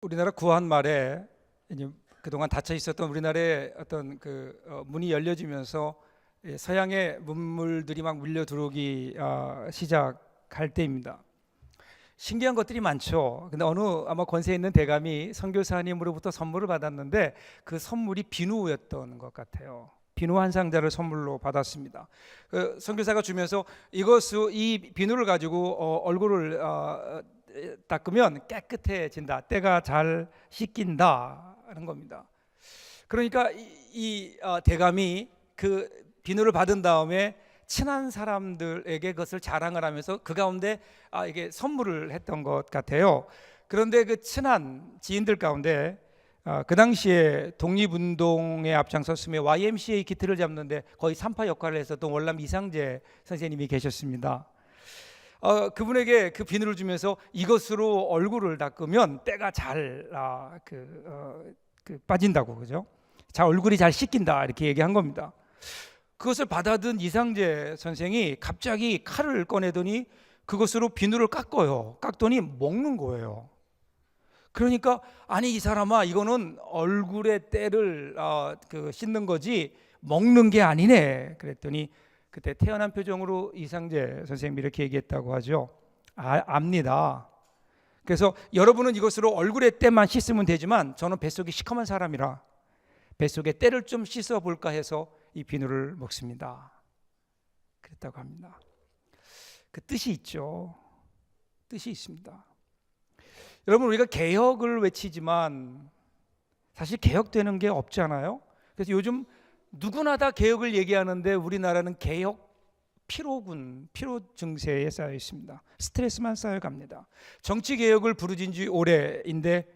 우리나라 구한 말에 그동안 닫혀 있었던 우리나라의 어떤 그 어, 문이 열려지면서 예, 서양의 문물들이 막 밀려 들어오기 아, 시작할 때입니다. 신기한 것들이 많죠. 근데 어느 아마 권세 있는 대감이 선교사님으로부터 선물을 받았는데 그 선물이 비누였던 것 같아요. 비누 한 상자를 선물로 받았습니다. 그 선교사가 주면서 이것을 이 비누를 가지고 어, 얼굴을 어, 닦으면 깨끗해진다. 때가 잘 씻긴다는 겁니다. 그러니까 이, 이 어, 대감이 그 비누를 받은 다음에 친한 사람들에게 그것을 자랑을 하면서 그 가운데 아, 이게 선물을 했던 것 같아요. 그런데 그 친한 지인들 가운데 아, 그 당시에 독립운동에 앞장섰으며 YMCA 기틀을 잡는데 거의 산파 역할을 했었던 월남 이상재 선생님이 계셨습니다. 어, 그분에게 그 비누를 주면서 이것으로 얼굴을 닦으면 때가 잘 아, 그, 어, 그 빠진다고 그죠? 자 얼굴이 잘 씻긴다 이렇게 얘기한 겁니다. 그것을 받아든 이상재 선생이 갑자기 칼을 꺼내더니 그것으로 비누를 깎어요. 깎더니 먹는 거예요. 그러니까 아니 이 사람아 이거는 얼굴의 때를 어, 그 씻는 거지 먹는 게 아니네. 그랬더니 그때 태어난 표정으로 이상재 선생님이 이렇게 얘기했다고 하죠. 아, 압니다. 그래서 여러분은 이것으로 얼굴의 때만 씻으면 되지만 저는 뱃속이 시커먼 사람이라 뱃속의 때를 좀 씻어 볼까 해서 이 비누를 먹습니다. 그랬다고 합니다. 그 뜻이 있죠. 뜻이 있습니다. 여러분 우리가 개혁을 외치지만 사실 개혁되는 게 없잖아요. 그래서 요즘 누구나 다 개혁을 얘기하는데 우리나라는 개혁 피로군, 피로 증세에 쌓여 있습니다. 스트레스만 쌓여 갑니다. 정치 개혁을 부르진 지 오래인데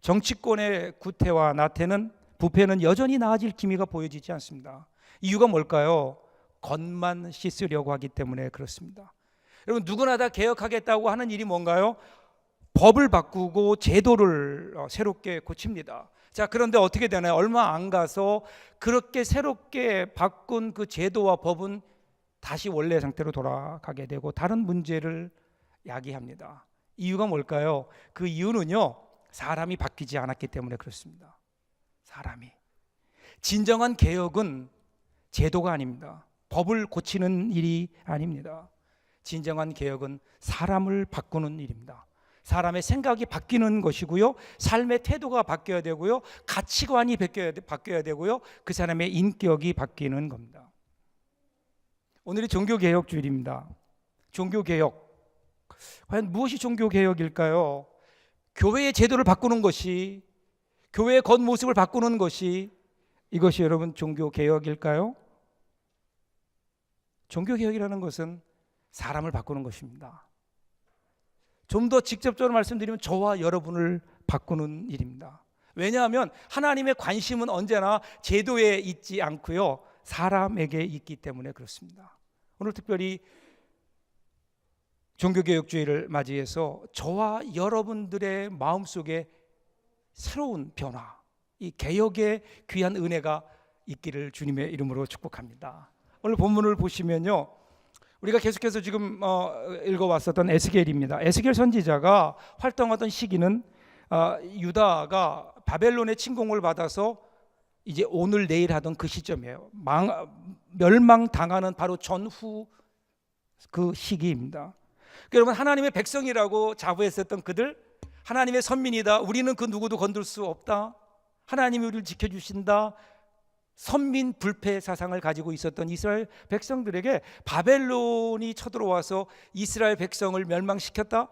정치권의 구태와 나태는 부패는 여전히 나아질 기미가 보여지지 않습니다. 이유가 뭘까요? 겉만 씻으려고 하기 때문에 그렇습니다. 여러분 누구나 다 개혁하겠다고 하는 일이 뭔가요? 법을 바꾸고 제도를 어, 새롭게 고칩니다. 자, 그런데 어떻게 되나요? 얼마 안 가서 그렇게 새롭게 바꾼 그 제도와 법은 다시 원래 상태로 돌아가게 되고 다른 문제를 야기합니다. 이유가 뭘까요? 그 이유는요. 사람이 바뀌지 않았기 때문에 그렇습니다. 사람이 진정한 개혁은 제도가 아닙니다. 법을 고치는 일이 아닙니다. 진정한 개혁은 사람을 바꾸는 일입니다. 사람의 생각이 바뀌는 것이고요. 삶의 태도가 바뀌어야 되고요. 가치관이 바뀌어야, 되고요. 그 사람의 인격이 바뀌는 겁니다. 오늘이 종교개혁 주일입니다. 종교개혁. 과연 무엇이 종교개혁일까요? 교회의 제도를 바꾸는 것이, 교회의 겉모습을 바꾸는 것이 이것이 여러분 종교개혁일까요? 종교개혁이라는 것은 사람을 바꾸는 것입니다. 좀 더 직접적으로 말씀드리면 저와 여러분을 바꾸는 일입니다. 왜냐하면 하나님의 관심은 언제나 제도에 있지 않고요. 사람에게 있기 때문에 그렇습니다. 오늘 특별히 종교개혁주의를 맞이해서 저와 여러분들의 마음속에 새로운 변화, 이 개혁의 귀한 은혜가 있기를 주님의 이름으로 축복합니다. 오늘 본문을 보시면요. 우리가 계속해서 지금 어, 읽어왔었던 에스겔입니다. 에스겔 선지자가 활동하던 시기는 어, 유다가 바벨론의 침공을 받아서 이제 오늘 내일 하던 그 시점이에요. 망, 멸망당하는 바로 전후 그 시기입니다. 여러분 하나님의 백성이라고 자부했었던 그들 하나님의 선민이다. 우리는 그 누구도 건들 수 없다. 하나님이 우리를 지켜주신다. 선민 불패 사상을 가지고 있었던 이스라엘 백성들에게 바벨론이 쳐들어와서 이스라엘 백성을 멸망시켰다.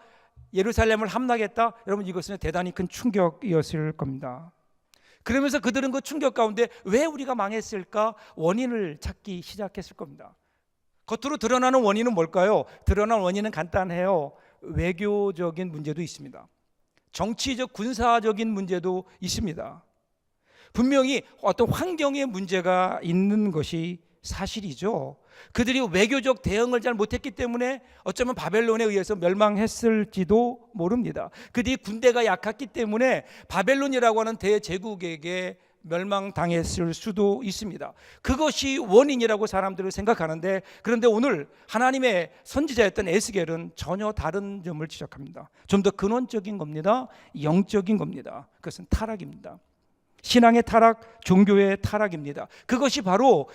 예루살렘을 함락했다. 여러분 이것은 대단히 큰 충격이었을 겁니다. 그러면서 그들은 그 충격 가운데 왜 우리가 망했을까 원인을 찾기 시작했을 겁니다. 겉으로 드러나는 원인은 뭘까요? 드러난 원인은 간단해요. 외교적인 문제도 있습니다. 정치적 군사적인 문제도 있습니다. 분명히 어떤 환경의 문제가 있는 것이 사실이죠. 그들이 외교적 대응을 잘 못했기 때문에 어쩌면 바벨론에 의해서 멸망했을지도 모릅니다. 그들이 군대가 약했기 때문에 바벨론이라고 하는 대제국에게 멸망당했을 수도 있습니다. 그것이 원인이라고 사람들은 생각하는데 그런데 오늘 하나님의 선지자였던 에스겔은 전혀 다른 점을 지적합니다. 좀 더 근원적인 겁니다. 영적인 겁니다. 그것은 타락입니다. 신앙의 타락, 종교의 타락입니다. 그것이 바로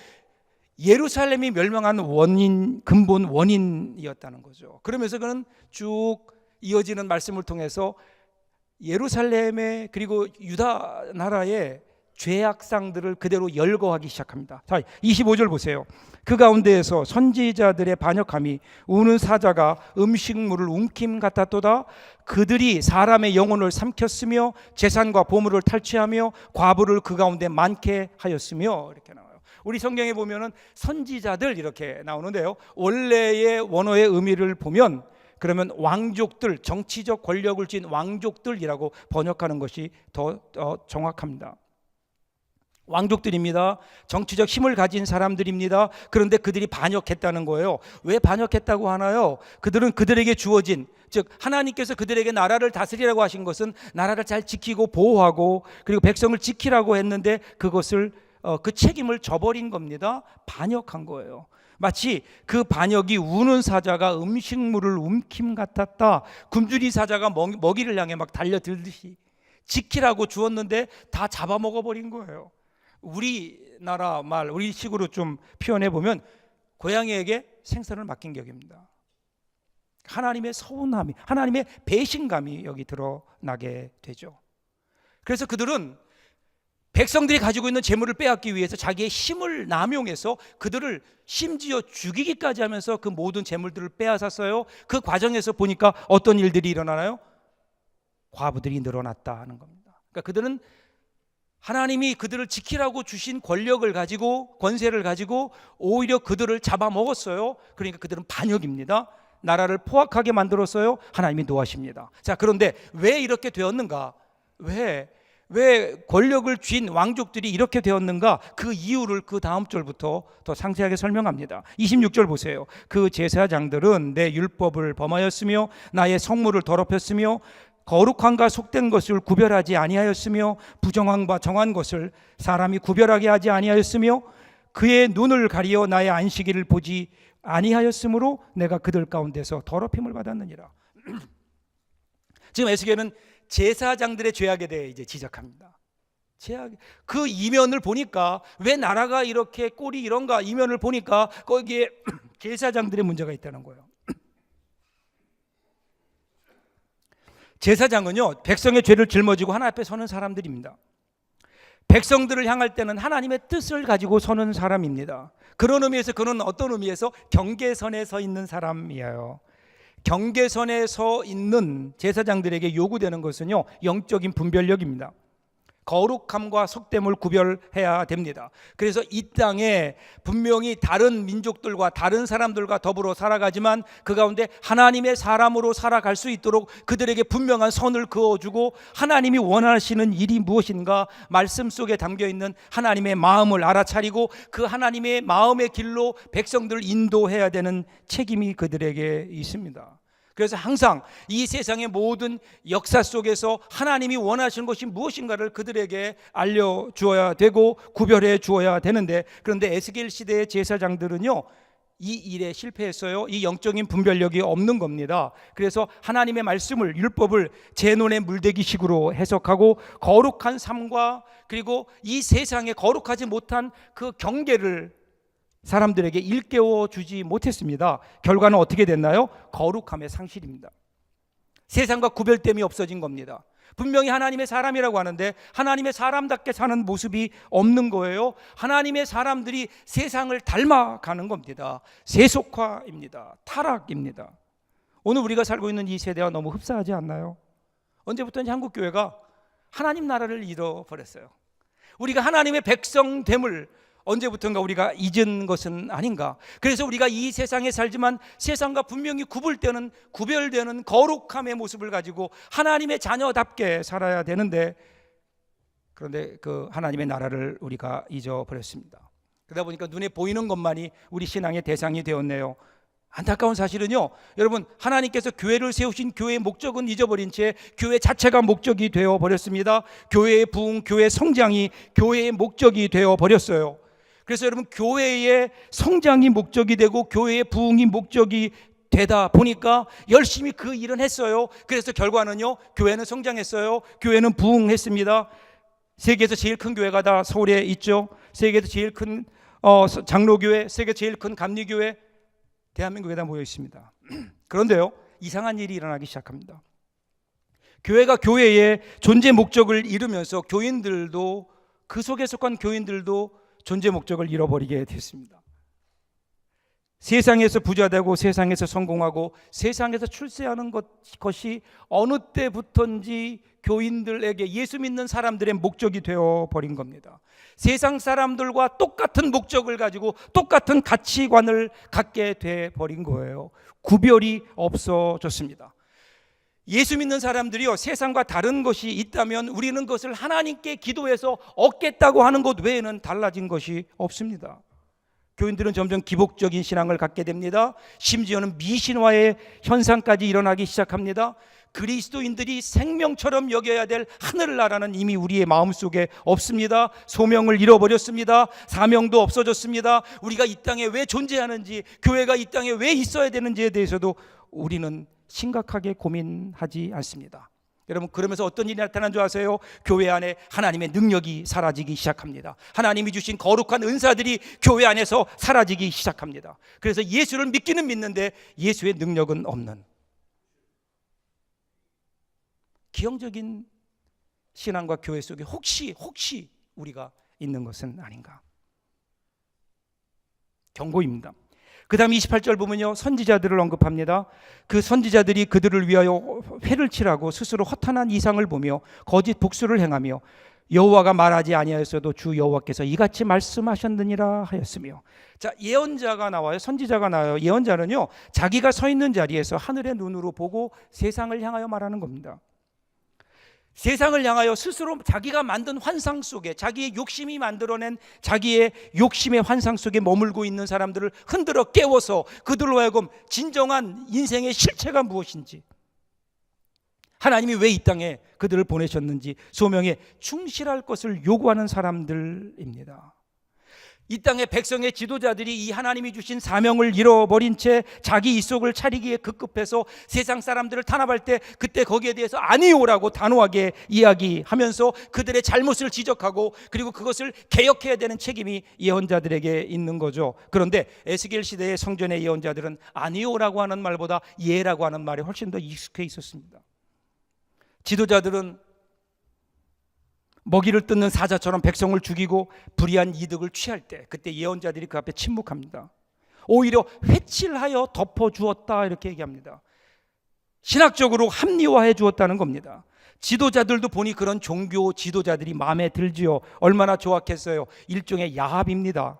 예루살렘이 멸망한 원인 근본 원인이었다는 거죠. 그러면서 그는 쭉 이어지는 말씀을 통해서 예루살렘의 그리고 유다 나라의 죄악상들을 그대로 열거하기 시작합니다. 자, 25절 보세요. 그 가운데에서 선지자들의 반역함이 우는 사자가 음식물을 움킴 같았도다. 그들이 사람의 영혼을 삼켰으며 재산과 보물을 탈취하며 과부를 그 가운데 많게 하였으며 이렇게 나와요. 우리 성경에 보면은 선지자들 이렇게 나오는데요. 원래의 원어의 의미를 보면 그러면 왕족들 정치적 권력을 쥔 왕족들이라고 번역하는 것이 더, 더 정확합니다. 왕족들입니다. 정치적 힘을 가진 사람들입니다. 그런데 그들이 반역했다는 거예요. 왜 반역했다고 하나요? 그들은 그들에게 주어진 즉 하나님께서 그들에게 나라를 다스리라고 하신 것은 나라를 잘 지키고 보호하고 그리고 백성을 지키라고 했는데 그것을 어, 그 책임을 져버린 겁니다. 반역한 거예요. 마치 그 반역이 우는 사자가 음식물을 움킴 같았다. 굶주린 사자가 먹- 먹이를 향해 막 달려들듯이 지키라고 주었는데 다 잡아먹어 버린 거예요. 우리나라 말, 우리 식으로 좀 표현해 보면 고양이에게 생선을 맡긴 격입니다. 하나님의 서운함이, 하나님의 배신감이 여기 드러나게 되죠. 그래서 그들은 백성들이 가지고 있는 재물을 빼앗기 위해서 자기의 힘을 남용해서 그들을 심지어 죽이기까지 하면서 그 모든 재물들을 빼앗았어요. 그 과정에서 보니까 어떤 일들이 일어나나요? 과부들이 늘어났다 하는 겁니다. 그러니까 그들은 하나님이 그들을 지키라고 주신 권력을 가지고 권세를 가지고 오히려 그들을 잡아먹었어요. 그러니까 그들은 반역입니다. 나라를 포악하게 만들었어요. 하나님이 노하십니다. 자, 그런데 왜 이렇게 되었는가? 왜, 왜 권력을 쥔 왕족들이 이렇게 되었는가? 그 이유를 그 다음 절부터 더 상세하게 설명합니다. 26절 보세요. 그 제사장들은 내 율법을 범하였으며 나의 성물을 더럽혔으며 거룩한가 속된 것을 구별하지 아니하였으며 부정한과 정한 것을 사람이 구별하게 하지 아니하였으며 그의 눈을 가리어 나의 안식일을 보지 아니하였으므로 내가 그들 가운데서 더럽힘을 받았느니라. 지금 에스겔은 제사장들의 죄악에 대해 이제 지적합니다. 죄악 그 이면을 보니까 왜 나라가 이렇게 꼴이 이런가 이면을 보니까 거기에 제사장들의 문제가 있다는 거예요. 제사장은요 백성의 죄를 짊어지고 하나 앞에 서는 사람들입니다. 백성들을 향할 때는 하나님의 뜻을 가지고 서는 사람입니다. 그런 의미에서 그는 어떤 의미에서 경계선에 서 있는 사람이에요. 경계선에 서 있는 제사장들에게 요구되는 것은요 영적인 분별력입니다. 거룩함과 속됨을 구별해야 됩니다. 그래서 이 땅에 분명히 다른 민족들과 다른 사람들과 더불어 살아가지만 그 가운데 하나님의 사람으로 살아갈 수 있도록 그들에게 분명한 선을 그어주고 하나님이 원하시는 일이 무엇인가 말씀 속에 담겨 있는 하나님의 마음을 알아차리고 그 하나님의 마음의 길로 백성들을 인도해야 되는 책임이 그들에게 있습니다. 그래서 항상 이 세상의 모든 역사 속에서 하나님이 원하시는 것이 무엇인가를 그들에게 알려 주어야 되고 구별해 주어야 되는데 그런데 에스겔 시대의 제사장들은요 이 일에 실패했어요. 이 영적인 분별력이 없는 겁니다. 그래서 하나님의 말씀을 율법을 제 눈에 물대기식으로 해석하고 거룩한 삶과 그리고 이 세상에 거룩하지 못한 그 경계를 사람들에게 일깨워 주지 못했습니다. 결과는 어떻게 됐나요? 거룩함의 상실입니다. 세상과 구별됨이 없어진 겁니다. 분명히 하나님의 사람이라고 하는데 하나님의 사람답게 사는 모습이 없는 거예요. 하나님의 사람들이 세상을 닮아가는 겁니다. 세속화입니다. 타락입니다. 오늘 우리가 살고 있는 이 세대와 너무 흡사하지 않나요? 언제부터인지 한국 교회가 하나님 나라를 잃어버렸어요. 우리가 하나님의 백성됨을 언제부턴가 우리가 잊은 것은 아닌가. 그래서 우리가 이 세상에 살지만 세상과 분명히 구분되는 구별되는 거룩함의 모습을 가지고 하나님의 자녀답게 살아야 되는데 그런데 그 하나님의 나라를 우리가 잊어버렸습니다. 그러다 보니까 눈에 보이는 것만이 우리 신앙의 대상이 되었네요. 안타까운 사실은요, 여러분, 하나님께서 교회를 세우신 교회의 목적은 잊어버린 채 교회 자체가 목적이 되어 버렸습니다. 교회의 부흥, 교회 성장이 교회의 목적이 되어 버렸어요. 그래서 여러분, 교회의 성장이 목적이 되고 교회의 부흥이 목적이 되다 보니까 열심히 그 일은 했어요. 그래서 결과는요, 교회는 성장했어요. 교회는 부흥했습니다. 세계에서 제일 큰 교회가 다 서울에 있죠. 세계에서 제일 큰 어, 장로교회, 세계 제일 큰 감리교회, 대한민국에 다 모여 있습니다. 그런데요, 이상한 일이 일어나기 시작합니다. 교회가 교회의 존재 목적을 잃으면서 교인들도 그 속에 속한 교인들도 존재 목적을 잃어버리게 됐습니다. 세상에서 부자되고 세상에서 성공하고 세상에서 출세하는 것, 것이 어느 때부턴지 교인들에게 예수 믿는 사람들의 목적이 되어 버린 겁니다. 세상 사람들과 똑같은 목적을 가지고 똑같은 가치관을 갖게 돼 버린 거예요. 구별이 없어졌습니다. 예수 믿는 사람들이요 세상과 다른 것이 있다면 우리는 그것을 하나님께 기도해서 얻겠다고 하는 것 외에는 달라진 것이 없습니다. 교인들은 점점 기복적인 신앙을 갖게 됩니다. 심지어는 미신화의 현상까지 일어나기 시작합니다. 그리스도인들이 생명처럼 여겨야 될 하늘나라는 이미 우리의 마음속에 없습니다. 소명을 잃어버렸습니다. 사명도 없어졌습니다. 우리가 이 땅에 왜 존재하는지, 교회가 이 땅에 왜 있어야 되는지에 대해서도 우리는 심각하게 고민하지 않습니다. 여러분 그러면서 어떤 일이 나타난 줄 아세요? 교회 안에 하나님의 능력이 사라지기 시작합니다. 하나님이 주신 거룩한 은사들이 교회 안에서 사라지기 시작합니다. 그래서 예수를 믿기는 믿는데 예수의 능력은 없는 기형적인 신앙과 교회 속에 혹시 혹시 우리가 있는 것은 아닌가? 경고입니다. 그 다음 28절 보면요. 선지자들을 언급합니다. 그 선지자들이 그들을 위하여 회를 칠하고 스스로 허탄한 이상을 보며 거짓 복수를 행하며 여호와가 말하지 아니하였어도 주 여호와께서 이같이 말씀하셨느니라 하였으며. 자 예언자가 나와요. 선지자가 나와요. 예언자는요. 자기가 서 있는 자리에서 하늘의 눈으로 보고 세상을 향하여 말하는 겁니다 세상을 향하여 스스로 자기가 만든 환상 속에 자기의 욕심이 만들어낸 자기의 욕심의 환상 속에 머물고 있는 사람들을 흔들어 깨워서 그들로 하여금 진정한 인생의 실체가 무엇인지 하나님이 왜 이 땅에 그들을 보내셨는지 소명에 충실할 것을 요구하는 사람들입니다. 이 땅의 백성의 지도자들이 이 하나님이 주신 사명을 잃어버린 채 자기 이속을 차리기에 급급해서 세상 사람들을 탄압할 때 그때 거기에 대해서 아니오라고 단호하게 이야기하면서 그들의 잘못을 지적하고 그리고 그것을 개혁해야 되는 책임이 예언자들에게 있는 거죠. 그런데 에스겔 시대의 성전의 예언자들은 아니오라고 하는 말보다 예라고 하는 말이 훨씬 더 익숙해 있었습니다. 지도자들은 먹이를 뜯는 사자처럼 백성을 죽이고 불의한 이득을 취할 때 그때 예언자들이 그 앞에 침묵합니다. 오히려 회칠하여 덮어 주었다 이렇게 얘기합니다. 신학적으로 합리화해 주었다는 겁니다. 지도자들도 보니 그런 종교 지도자들이 마음에 들지요. 얼마나 좋았겠어요. 일종의 야합입니다.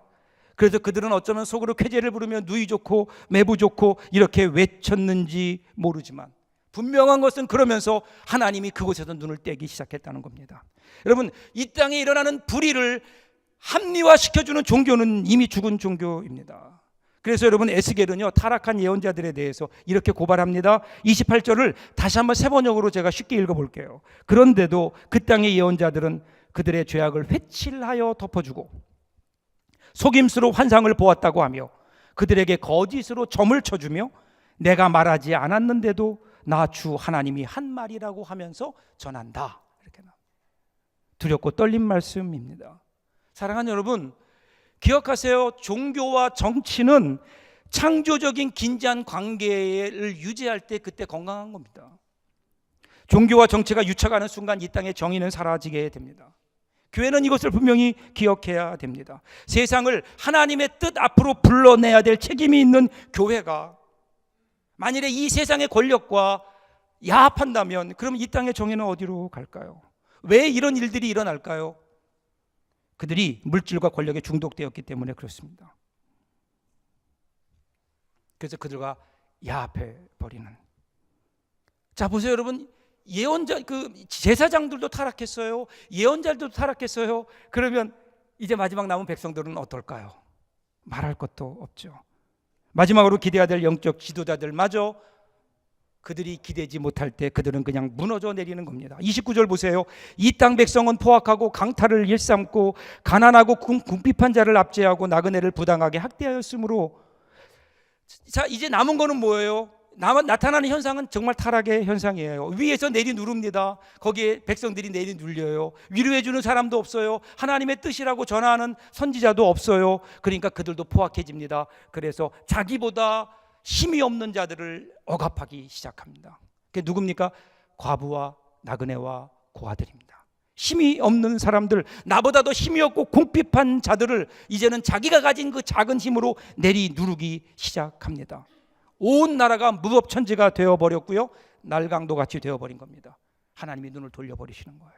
그래서 그들은 어쩌면 속으로 쾌재를 부르며 누이 좋고 매부 좋고 이렇게 외쳤는지 모르지만 분명한 것은 그러면서 하나님이 그곳에서 눈을 떼기 시작했다는 겁니다. 여러분, 이 땅에 일어나는 불의를 합리화시켜주는 종교는 이미 죽은 종교입니다. 그래서 여러분 에스겔은요 타락한 예언자들에 대해서 이렇게 고발합니다. 28절을 다시 한번 세 번역으로 제가 쉽게 읽어볼게요. 그런데도 그 땅의 예언자들은 그들의 죄악을 회칠하여 덮어주고 속임수로 환상을 보았다고 하며 그들에게 거짓으로 점을 쳐주며 내가 말하지 않았는데도 나 주 하나님이 한 말이라고 하면서 전한다. 이렇게 나 두렵고 떨린 말씀입니다. 사랑하는 여러분, 기억하세요. 종교와 정치는 창조적인 긴장 관계를 유지할 때 그때 건강한 겁니다. 종교와 정치가 유착하는 순간 이 땅의 정의는 사라지게 됩니다. 교회는 이것을 분명히 기억해야 됩니다. 세상을 하나님의 뜻 앞으로 불러내야 될 책임이 있는 교회가 만일에 이 세상의 권력과 야합한다면 그럼 이 땅의 정의는 어디로 갈까요? 왜 이런 일들이 일어날까요? 그들이 물질과 권력에 중독되었기 때문에 그렇습니다. 그래서 그들과 야합해 버리는. 자 보세요, 여러분. 예언자 그 제사장들도 타락했어요. 예언자들도 타락했어요. 그러면 이제 마지막 남은 백성들은 어떨까요? 말할 것도 없죠. 마지막으로 기대해야 될 영적 지도자들마저 그들이 기대지 못할 때 그들은 그냥 무너져 내리는 겁니다. 29절 보세요. 이 땅 백성은 포악하고 강탈을 일삼고 가난하고 궁- 궁핍한 자를 압제하고 나그네를 부당하게 학대하였으므로 자 이제 남은 거는 뭐예요? 남, 나타나는 현상은 정말 타락의 현상이에요. 위에서 내리 누릅니다. 거기에 백성들이 내리 눌려요. 위로해 주는 사람도 없어요. 하나님의 뜻이라고 전하는 선지자도 없어요. 그러니까 그들도 포악해집니다. 그래서 자기보다 힘이 없는 자들을 억압하기 시작합니다. 그게 누굽니까? 과부와 나그네와 고아들입니다. 힘이 없는 사람들, 나보다 더 힘이 없고 궁핍한 자들을 이제는 자기가 가진 그 작은 힘으로 내리 누르기 시작합니다. 온 나라가 무법천지가 되어 버렸고요. 날강도 같이 되어 버린 겁니다. 하나님이 눈을 돌려 버리시는 거예요.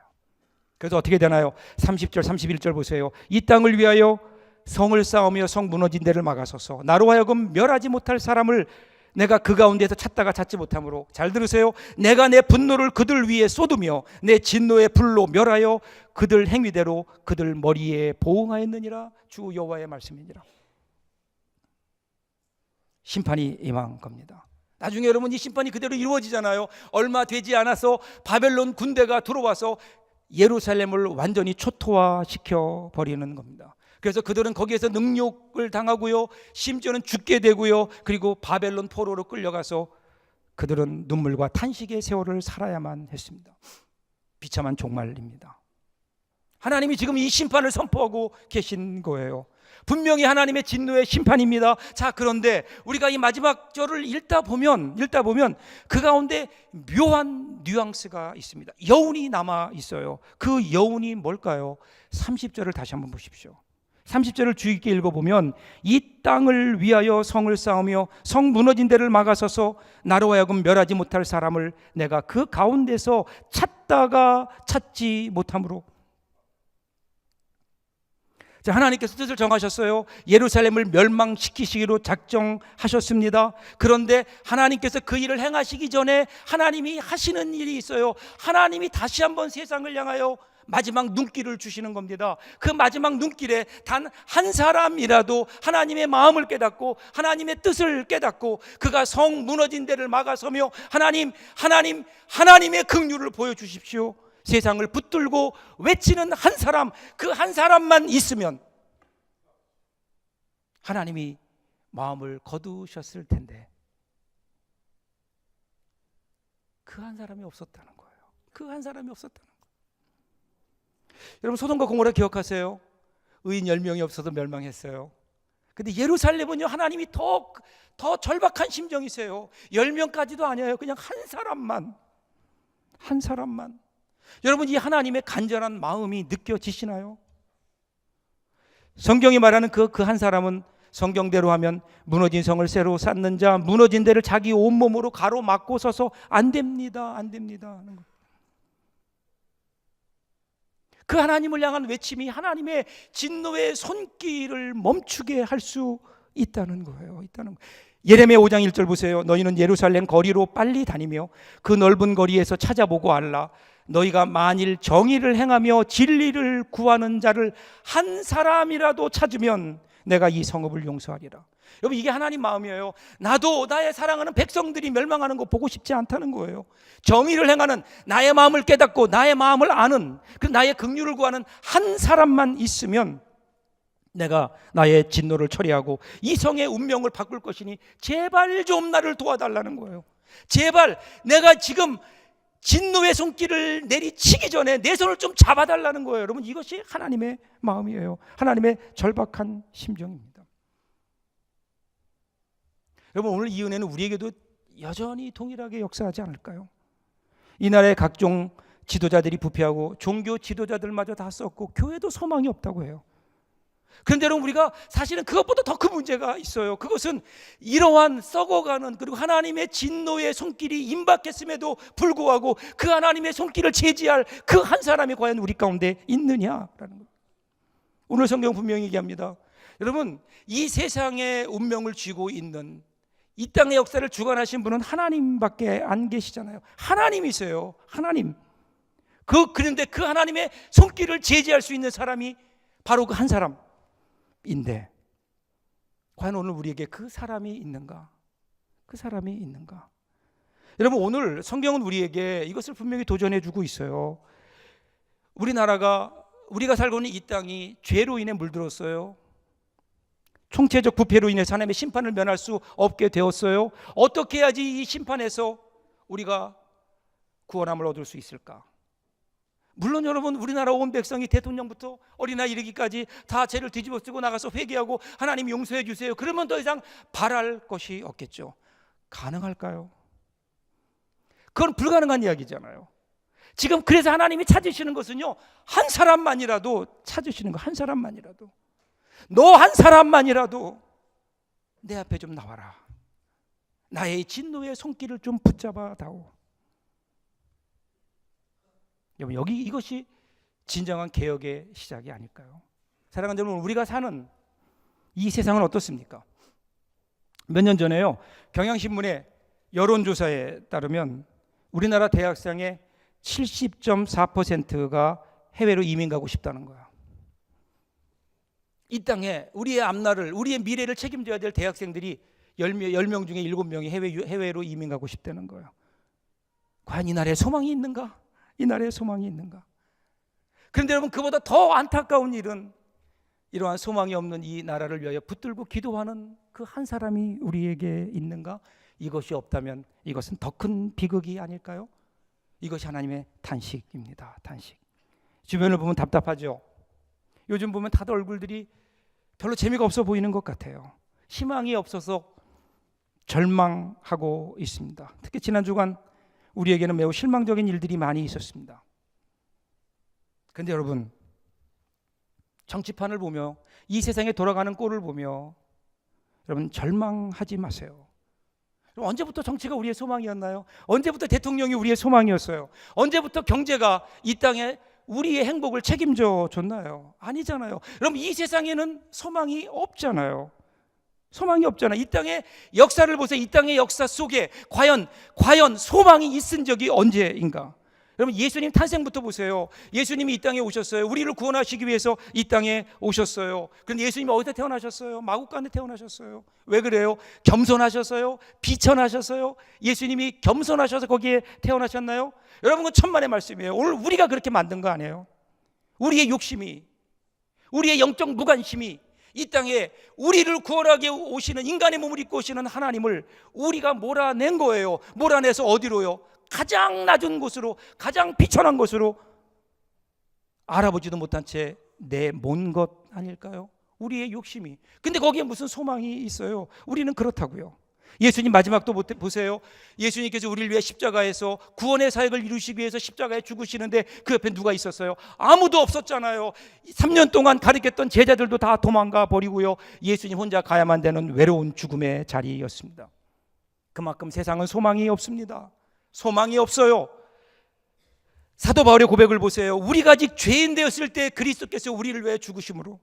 그래서 어떻게 되나요? 30절 31절 보세요. 이 땅을 위하여 성을 쌓으며 성 무너진 데를 막아서서 나로 하여금 멸하지 못할 사람을 내가 그 가운데서 찾다가 찾지 못함으로 잘 들으세요. 내가 내 분노를 그들 위에 쏟으며 내 진노의 불로 멸하여 그들 행위대로 그들 머리에 보응하였느니라 주 여호와의 말씀이니라. 심판이 임한 겁니다. 나중에 여러분 이 심판이 그대로 이루어지잖아요. 얼마 되지 않아서 바벨론 군대가 들어와서 예루살렘을 완전히 초토화시켜 버리는 겁니다. 그래서 그들은 거기에서 능욕을 당하고요. 심지어는 죽게 되고요. 그리고 바벨론 포로로 끌려가서 그들은 눈물과 탄식의 세월을 살아야만 했습니다. 비참한 종말입니다. 하나님이 지금 이 심판을 선포하고 계신 거예요. 분명히 하나님의 진노의 심판입니다. 자, 그런데 우리가 이 마지막 절을 읽다 보면 읽다 보면 그 가운데 묘한 뉘앙스가 있습니다. 여운이 남아 있어요. 그 여운이 뭘까요? 30절을 다시 한번 보십시오. 30절을 주의 깊게 읽어보면 이 땅을 위하여 성을 쌓으며 성 무너진 데를 막아서서 나로 하여금 멸하지 못할 사람을 내가 그 가운데서 찾다가 찾지 못함으로 자, 하나님께서 뜻을 정하셨어요. 예루살렘을 멸망시키시기로 작정하셨습니다. 그런데 하나님께서 그 일을 행하시기 전에 하나님이 하시는 일이 있어요. 하나님이 다시 한번 세상을 향하여 마지막 눈길을 주시는 겁니다. 그 마지막 눈길에 단 한 사람이라도 하나님의 마음을 깨닫고 하나님의 뜻을 깨닫고 그가 성 무너진 데를 막아서며 하나님, 하나님, 하나님의 긍휼을 보여 주십시오. 세상을 붙들고 외치는 한 사람, 그 한 사람만 있으면 하나님이 마음을 거두셨을 텐데 그 한 사람이 없었다는 거예요. 그 한 사람이 없었다는 거예요. 여러분 소돔과 고모라 기억하세요? 의인 10명이 없어서 멸망했어요. 근데 예루살렘은요 하나님이 더, 더 절박한 심정이세요. 10명까지도 아니에요. 그냥 한 사람만 한 사람만 여러분 이 하나님의 간절한 마음이 느껴지시나요? 성경이 말하는 그 그 한 사람은 성경대로 하면 무너진 성을 새로 쌓는 자, 무너진 데를 자기 온몸으로 가로막고 서서 안 됩니다. 안 됩니다. 하는 거. 그 하나님을 향한 외침이 하나님의 진노의 손길을 멈추게 할 수 있다는 거예요. 있다는 거. 예레미야 5장 1절 보세요. 너희는 예루살렘 거리로 빨리 다니며 그 넓은 거리에서 찾아보고 알라. 너희가 만일 정의를 행하며 진리를 구하는 자를 한 사람이라도 찾으면 내가 이 성읍을 용서하리라. 여러분 이게 하나님 마음이에요. 나도 나의 사랑하는 백성들이 멸망하는 거 보고 싶지 않다는 거예요. 정의를 행하는 나의 마음을 깨닫고 나의 마음을 아는 그 나의 긍휼을 구하는 한 사람만 있으면 내가 나의 진노를 처리하고 이 성의 운명을 바꿀 것이니 제발 좀 나를 도와달라는 거예요. 제발 내가 지금 진노의 손길을 내리치기 전에 내 손을 좀 잡아달라는 거예요. 여러분 이것이 하나님의 마음이에요. 하나님의 절박한 심정입니다. 여러분 오늘 이 은혜는 우리에게도 여전히 동일하게 역사하지 않을까요? 이 나라의 각종 지도자들이 부패하고 종교 지도자들마저 다 썼고 교회도 소망이 없다고 해요. 그런데 여러분 우리가 사실은 그것보다 더 큰 문제가 있어요. 그것은 이러한 썩어가는 그리고 하나님의 진노의 손길이 임박했음에도 불구하고 그 하나님의 손길을 제지할 그 한 사람이 과연 우리 가운데 있느냐라는 것. 오늘 성경 분명히 얘기합니다. 여러분 이 세상의 운명을 쥐고 있는 이 땅의 역사를 주관하신 분은 하나님밖에 안 계시잖아요. 하나님이세요. 하나님. 그 그런데 그 하나님의 손길을 제지할 수 있는 사람이 바로 그 한 사람 인데 과연 오늘 우리에게 그 사람이 있는가? 그 사람이 있는가? 여러분 오늘 성경은 우리에게 이것을 분명히 도전해 주고 있어요. 우리나라가 우리가 살고 있는 이 땅이 죄로 인해 물들었어요. 총체적 부패로 인해서 하나님의 심판을 면할 수 없게 되었어요. 어떻게 해야지 이 심판에서 우리가 구원함을 얻을 수 있을까? 물론 여러분 우리나라 온 백성이 대통령부터 어린아이 이르기까지 다 죄를 뒤집어 쓰고 나가서 회개하고 하나님 용서해 주세요. 그러면 더 이상 바랄 것이 없겠죠. 가능할까요? 그건 불가능한 이야기잖아요. 지금 그래서 하나님이 찾으시는 것은요. 한 사람만이라도 찾으시는 거 한 사람만이라도 너 한 사람만이라도 내 앞에 좀 나와라. 나의 진노의 손길을 좀 붙잡아 다오. 여러분 여기 이것이 진정한 개혁의 시작이 아닐까요? 사랑하는 여러분 우리가 사는 이 세상은 어떻습니까? 몇 년 전에요 경향신문의 여론조사에 따르면 우리나라 대학생의 70.4%가 해외로 이민 가고 싶다는 거야. 이 땅에 우리의 앞날을 우리의 미래를 책임져야 될 대학생들이 10명, 10명 중에 7명이 해외, 해외로 이민 가고 싶다는 거예요. 과연 이 나라에 소망이 있는가? 이 나라에 소망이 있는가? 그런데 여러분 그보다 더 안타까운 일은 이러한 소망이 없는 이 나라를 위하여 붙들고 기도하는 그 한 사람이 우리에게 있는가? 이것이 없다면 이것은 더 큰 비극이 아닐까요? 이것이 하나님의 탄식입니다. 탄식. 주변을 보면 답답하죠. 요즘 보면 다들 얼굴들이 별로 재미가 없어 보이는 것 같아요. 희망이 없어서 절망하고 있습니다. 특히 지난 주간 우리에게는 매우 실망적인 일들이 많이 있었습니다. 근데 여러분 정치판을 보며 이 세상에 돌아가는 꼴을 보며 여러분 절망하지 마세요. 언제부터 정치가 우리의 소망이었나요? 언제부터 대통령이 우리의 소망이었어요? 언제부터 경제가 이 땅에 우리의 행복을 책임져 줬나요? 아니잖아요. 그럼 이 세상에는 소망이 없잖아요. 소망이 없잖아. 이 땅의 역사를 보세요. 이 땅의 역사 속에 과연 과연 소망이 있은 적이 언제인가? 여러분 예수님 탄생부터 보세요. 예수님이 이 땅에 오셨어요. 우리를 구원하시기 위해서 이 땅에 오셨어요. 그런데 예수님이 어디서 태어나셨어요? 마국간에 태어나셨어요. 왜 그래요? 겸손하셨어요? 비천하셨어요? 예수님이 겸손하셔서 거기에 태어나셨나요? 여러분 그 천만의 말씀이에요. 오늘 우리가 그렇게 만든 거 아니에요? 우리의 욕심이 우리의 영적 무관심이 이 땅에 우리를 구원하게 오시는 인간의 몸을 입고 오시는 하나님을 우리가 몰아낸 거예요. 몰아내서 어디로요? 가장 낮은 곳으로 가장 비천한 곳으로 알아보지도 못한 채 내 먼 것 아닐까요? 우리의 욕심이. 근데 거기에 무슨 소망이 있어요? 우리는 그렇다고요. 예수님 마지막도 보세요. 예수님께서 우리를 위해 십자가에서 구원의 사역을 이루시기 위해서 십자가에 죽으시는데 그 옆에 누가 있었어요? 아무도 없었잖아요. 3년 동안 가르쳤던 제자들도 다 도망가 버리고요. 예수님 혼자 가야만 되는 외로운 죽음의 자리였습니다. 그만큼 세상은 소망이 없습니다. 소망이 없어요. 사도 바울의 고백을 보세요. 우리가 아직 죄인 되었을 때 그리스도께서 우리를 위해 죽으심으로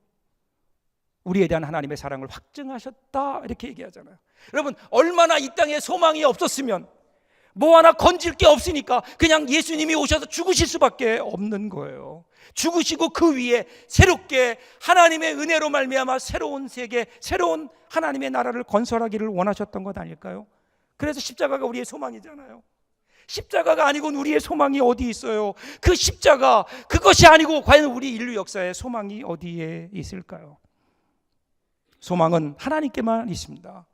우리에 대한 하나님의 사랑을 확증하셨다 이렇게 얘기하잖아요. 여러분 얼마나 이 땅에 소망이 없었으면 뭐 하나 건질 게 없으니까 그냥 예수님이 오셔서 죽으실 수밖에 없는 거예요. 죽으시고 그 위에 새롭게 하나님의 은혜로 말미암아 새로운 세계, 새로운 하나님의 나라를 건설하기를 원하셨던 것 아닐까요? 그래서 십자가가 우리의 소망이잖아요. 십자가가 아니고 우리의 소망이 어디 있어요? 그 십자가 그것이 아니고 과연 우리 인류 역사의 소망이 어디에 있을까요? 소망은 하나님께만 있습니다.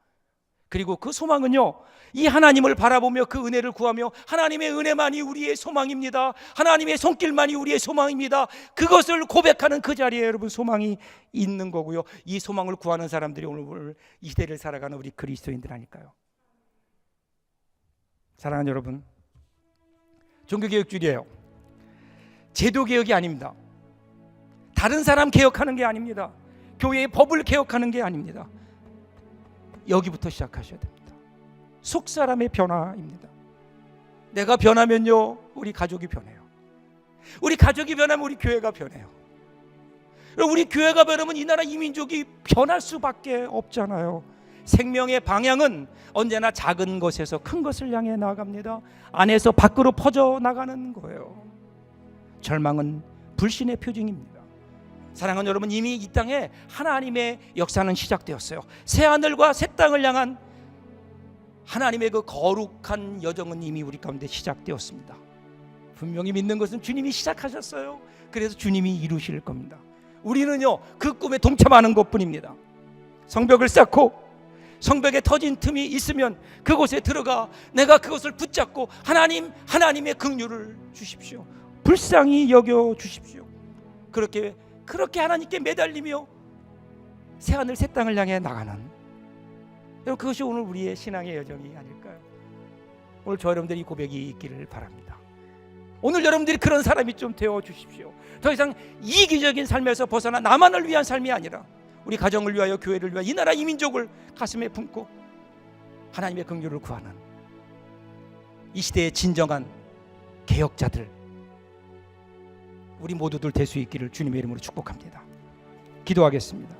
그리고 그 소망은요, 이 하나님을 바라보며 그 은혜를 구하며 하나님의 은혜만이 우리의 소망입니다. 하나님의 손길만이 우리의 소망입니다. 그것을 고백하는 그 자리에 여러분 소망이 있는 거고요. 이 소망을 구하는 사람들이 오늘 이 시대를 살아가는 우리 그리스도인들 아닐까요? 사랑하는 여러분, 종교개혁주의예요. 제도개혁이 아닙니다. 다른 사람 개혁하는 게 아닙니다. 교회의 법을 개혁하는 게 아닙니다. 여기부터 시작하셔야 됩니다. 속 사람의 변화입니다. 내가 변하면요, 우리 가족이 변해요. 우리 가족이 변하면 우리 교회가 변해요. 우리 교회가 변하면 이 나라 이민족이 변할 수밖에 없잖아요. 생명의 방향은 언제나 작은 것에서 큰 것을 향해 나아갑니다. 안에서 밖으로 퍼져 나가는 거예요. 절망은 불신의 표징입니다. 사랑하는 여러분 이미 이 땅에 하나님의 역사는 시작되었어요. 새 하늘과 새 땅을 향한 하나님의 그 거룩한 여정은 이미 우리 가운데 시작되었습니다. 분명히 믿는 것은 주님이 시작하셨어요. 그래서 주님이 이루실 겁니다. 우리는요 그 꿈에 동참하는 것뿐입니다. 성벽을 쌓고 성벽에 터진 틈이 있으면 그곳에 들어가 내가 그것을 붙잡고 하나님 하나님의 긍휼을 주십시오. 불쌍히 여겨 주십시오. 그렇게 그렇게 하나님께 매달리며 새 하늘 새 땅을 향해 나가는 여러분 그것이 오늘 우리의 신앙의 여정이 아닐까요? 오늘 저 여러분들이 고백이 있기를 바랍니다. 오늘 여러분들이 그런 사람이 좀 되어 주십시오. 더 이상 이기적인 삶에서 벗어나 나만을 위한 삶이 아니라 우리 가정을 위하여 교회를 위하여 이 나라 이 민족을 가슴에 품고 하나님의 긍휼을 구하는 이 시대의 진정한 개혁자들 우리 모두들 될 수 있기를 주님의 이름으로 축복합니다. 기도하겠습니다.